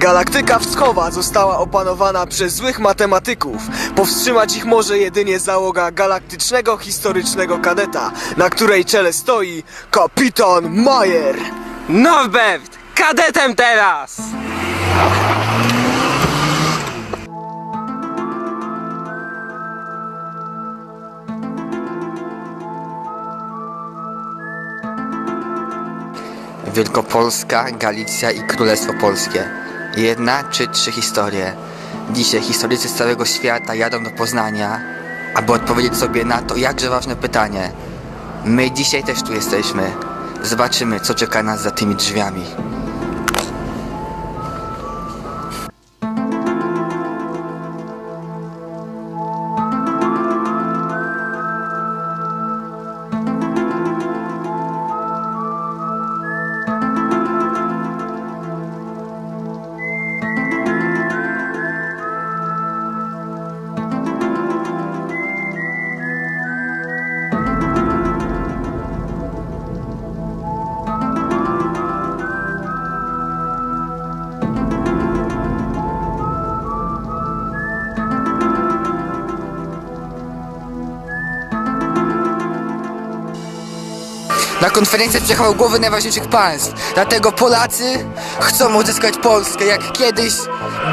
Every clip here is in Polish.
Galaktyka Wschowa została opanowana przez złych matematyków. Powstrzymać ich może jedynie załoga galaktycznego historycznego kadeta, na której czele stoi kapitan Majer. Norbert! Kadetem teraz! Wielkopolska, Galicja i Królestwo Polskie. Jedna czy trzy historie. Dzisiaj historycy z całego świata jadą do Poznania, aby odpowiedzieć sobie na to jakże ważne pytanie. My dzisiaj też tu jesteśmy. Zobaczymy, co czeka nas za tymi drzwiami. Na konferencję przyjechały głowy najważniejszych państw. Dlatego Polacy chcą odzyskać Polskę, jak kiedyś,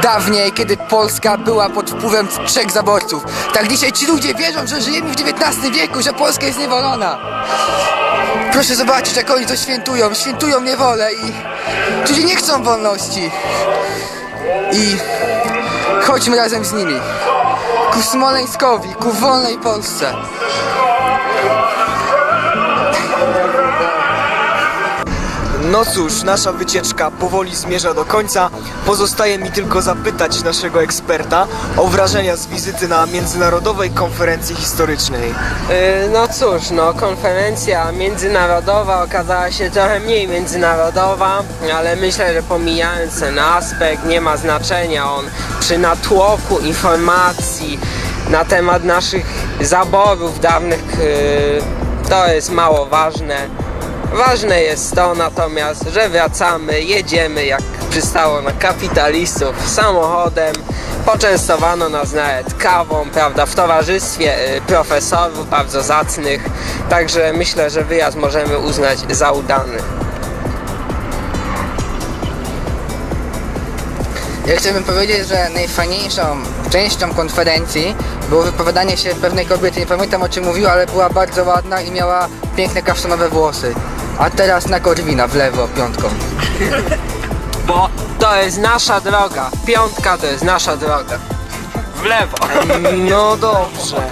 dawniej, kiedy Polska była pod wpływem trzech zaborców. Tak dzisiaj ci ludzie wierzą, że żyjemy w XIX wieku, że Polska jest niewolona. Proszę zobaczyć, jak oni to świętują. Świętują niewolę i ludzie nie chcą wolności. I chodźmy razem z nimi. Ku Smoleńskowi, ku wolnej Polsce. Cóż, nasza wycieczka powoli zmierza do końca. Pozostaje mi tylko zapytać naszego eksperta o wrażenia z wizyty na Międzynarodowej Konferencji Historycznej. Yy, no cóż, no konferencja międzynarodowa okazała się trochę mniej międzynarodowa, ale myślę, że pomijając ten aspekt nie ma znaczenia on przy natłoku informacji na temat naszych zaborów dawnych yy, to jest mało ważne. Ważne jest to natomiast, że wracamy, jedziemy jak przystało na kapitalistów samochodem. Poczęstowano nas nawet kawą, prawda, w towarzystwie y, profesorów bardzo zacnych. Także myślę, że wyjazd możemy uznać za udany. Ja chciałbym powiedzieć, że najfajniejszą częścią konferencji było wypowiadanie się pewnej kobiety. Nie pamiętam o czym mówiła, ale była bardzo ładna i miała piękne kasztanowe włosy. A teraz na Korwina w lewo piątką. Bo to jest nasza droga. Piątka to jest nasza droga. W lewo. No dobrze.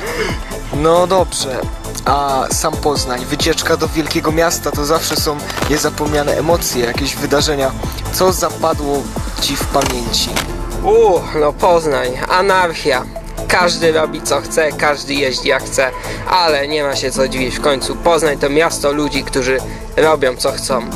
No dobrze. A sam Poznań, wycieczka do wielkiego miasta to zawsze są niezapomniane emocje, jakieś wydarzenia. Co zapadło ci w pamięci? Uuu, no Poznań, anarchia. Każdy robi co chce, każdy jeździ jak chce, ale nie ma się co dziwić w końcu. Poznań to miasto ludzi, którzy robią co chcą.